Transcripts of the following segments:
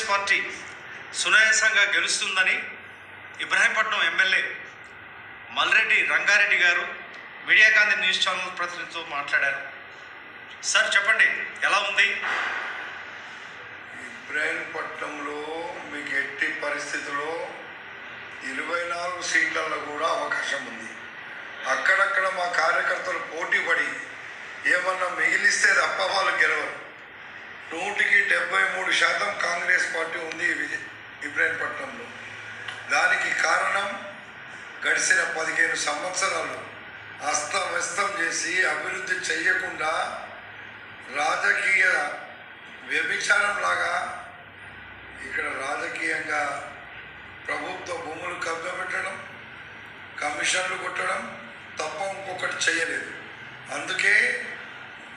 Congress party సునాయాసంగా గెలుస్తుందని Ibrahimpatnam MLA Malreddy Rangareddy గారు మీడియా గాంధీ న్యూస్ ఛానల్ ప్రతినిధితో మాట్లాడారు. సార్ చెప్పండి ఎలా ఉంది? ఇబ్రాహీంపట్నంలో మీకు ఎట్టి పరిస్థితుల్లో ఇరవై నాలుగు సీట్లలో కూడా అవకాశం ఉంది. అక్కడక్కడ మా కార్యకర్తలు పోటీ పడి ఏమన్నా మిగిలిస్తే తప్ప వాళ్ళు గెలవరు. నూటికి డెబ్బై మూడు శాతం కాంగ్రెస్ పార్టీ ఉంది విజయ్ ఇబ్రాహీంపట్నంలో. దానికి కారణం గడిచిన పదిహేను సంవత్సరాలు అస్తవ్యస్తం చేసి అభివృద్ధి చేయకుండా రాజకీయ వ్యభిచారం లాగా ఇక్కడ రాజకీయంగా ప్రభుత్వ భూములు కబ్జా పెట్టడం కమిషన్లు కొట్టడం తప్ప ఇంకొకటి చేయలేదు అందుకే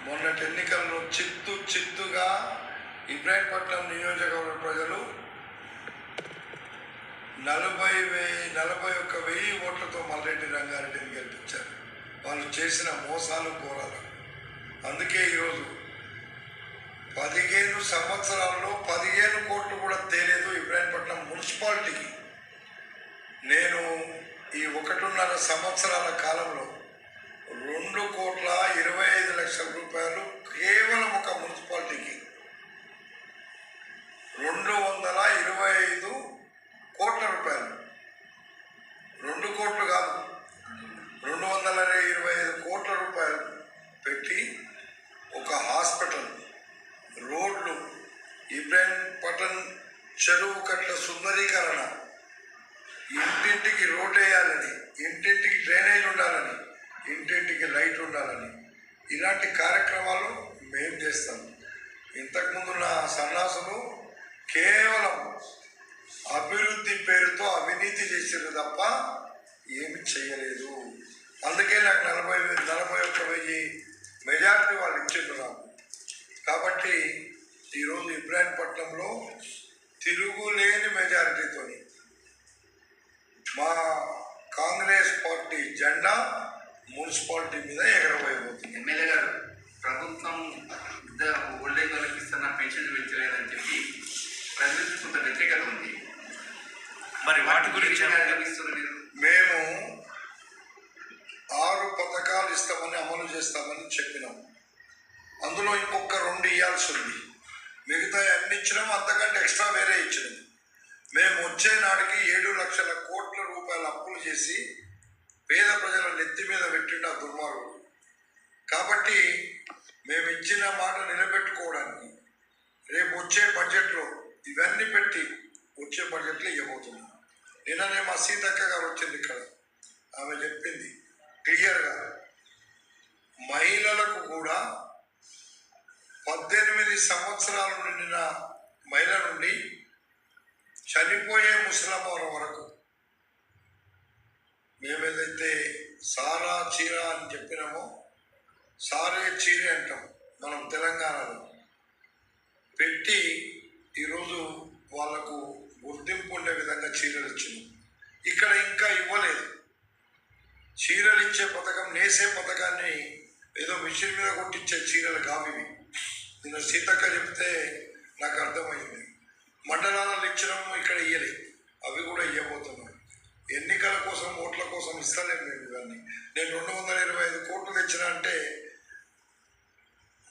మొన్నటి ఎన్నికల్లో చిత్తు చిత్తుగా ఇబ్రాహీంపట్నం నియోజకవర్గ ప్రజలు నలభై వెయ్యి నలభై ఒక్క వెయ్యి ఓట్లతో మల్లెడ్డి రంగారెడ్డిని గెలిపించారు. వాళ్ళు చేసిన మోసాలు ఘోరాలు. అందుకే ఈరోజు పదిహేను సంవత్సరాల్లో పదిహేను కోట్లు కూడా తేలేదు ఇబ్రాహీంపట్నం మున్సిపాలిటీకి. నేను ఈ ఒకటిన్నర సంవత్సరాల కాలంలో రెండు కోట్ల ఇరవై ఐదు లక్షల రూపాయలు కేవలం ఒక మున్సిపాలిటీకి. రెండు వందల ఇరవై ఐదు కోట్ల రూపాయలు. రెండు కోట్లు కాదు. రెండు వందల ఇరవై ఐదు కోట్ల రూపాయలు పెట్టి ఒక హాస్పిటల్ రోడ్లు ఇబ్రాహీంపట్నం చెరువు కట్ల సుందరీకరణ. ఇంటింటికి రోడ్ వేయాలని ఇంటింటికి డ్రైనేజ్ ఉండాలని. ఇంటింటికి లైట్ ఉండాలని. ఇలాంటి కార్యక్రమాలు మేము చేస్తాం. ఇంతకుముందు నా సన్నాసులు కేవలం అభివృద్ధి పేరుతో అవినీతి చేసారు తప్ప ఏమి చేయలేదు. అందుకే నాకు నలభై నలభై ఒక్క వెయ్యి మెజార్టీ వాళ్ళు ఇచ్చిండ్రు నాకు. కాబట్టి ఈరోజు ఇబ్రాహీంపట్నంలో తిరుగులేని మెజారిటీతోని మా కాంగ్రెస్ పార్టీ జెండా మున్సిపాలిటీ మీద ఎగరబోయబోతుంది. ఎమ్మెల్యే గారు ప్రభుత్వం ఓల్డేజ్ వాళ్ళకి ఇస్తున్న పెన్షన్ పెంచలేదని చెప్పి ప్రజలకు కొంత వ్యతిరేకత ఉంది. మరి వాటి గురించి మీరు? మేము ఆరు పథకాలు ఇస్తామని అమలు చేస్తామని చెప్పినాం. అందులో ఇంకొక రెండు ఇవ్వాల్సి ఉంది. మిగతా అన్ని ఇచ్చినాం అంతకంటే ఎక్స్ట్రా వేరే ఇచ్చినాం. మేము వచ్చే నాటికి ఏడు లక్షల కోట్ల రూపాయల అప్పులు చేసి పేద ప్రజల నెత్తి మీద పెట్టిండు ఆ దుర్మార్గుడు కాబట్టి మేము ఇచ్చిన మాట నిలబెట్టుకోవడానికి రేపు వచ్చే బడ్జెట్లో ఇవన్నీ పెట్టి వచ్చే బడ్జెట్లో ఇవ్వబోతున్నాం. నిన్ననే మా సీతక్క గారు వచ్చింది ఇక్కడ. ఆమె చెప్పింది క్లియర్గా మహిళలకు కూడా పద్దెనిమిది సంవత్సరాలు నిండిన మహిళ నుండి చనిపోయే ముసలమ్మ వరకు మేమేదైతే సారా చీర అని చెప్పినామో సారే చీర అంటాం మనం తెలంగాణలో. పెట్టి ఈరోజు వాళ్ళకు గుర్తింపు ఉండే విధంగా చీరలు ఇచ్చినాం. ఇక్కడ ఇంకా ఇవ్వలేదు. చీరలు ఇచ్చే పథకం నేసే పథకాన్ని ఏదో మిషన్ మీద కొట్టించే చీరలు కావు ఇవి. నిన్న సీతక్క చెప్తే నాకు అర్థమైంది. మండలాలలో ఇచ్చినాము ఇక్కడ ఇయ్యలేదు. అవి కూడా ఇవ్వబోతున్నాం ఎన్నికల కోసం ఓట్ల కోసం ఇస్తలేము మేము ఇవన్నీ. నేను రెండు వందల ఇరవై ఐదు కోట్లు తెచ్చిన అంటే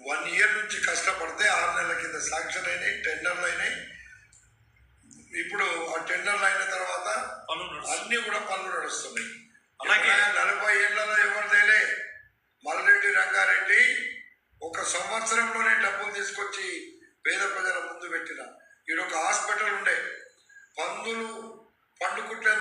వన్ ఇయర్ నుంచి కష్టపడితే ఆరు నెలల కింద శాంక్షన్ అయినాయి టెండర్లు అయినాయి. ఇప్పుడు ఆ టెండర్లు అయిన తర్వాత. అన్ని కూడా పనులు నడుస్తున్నాయి. అలాగే- నలభై ఏళ్ళలో ఎవరు తేలే మల్రెడ్డి రంగారెడ్డి ఒక సంవత్సరంలోనే డబ్బులు తీసుకొచ్చి పేద ప్రజల ముందు పెట్టిన. ఈడ ఒక హాస్పిటల్ ఉండే. పందులు పండుకుట్ల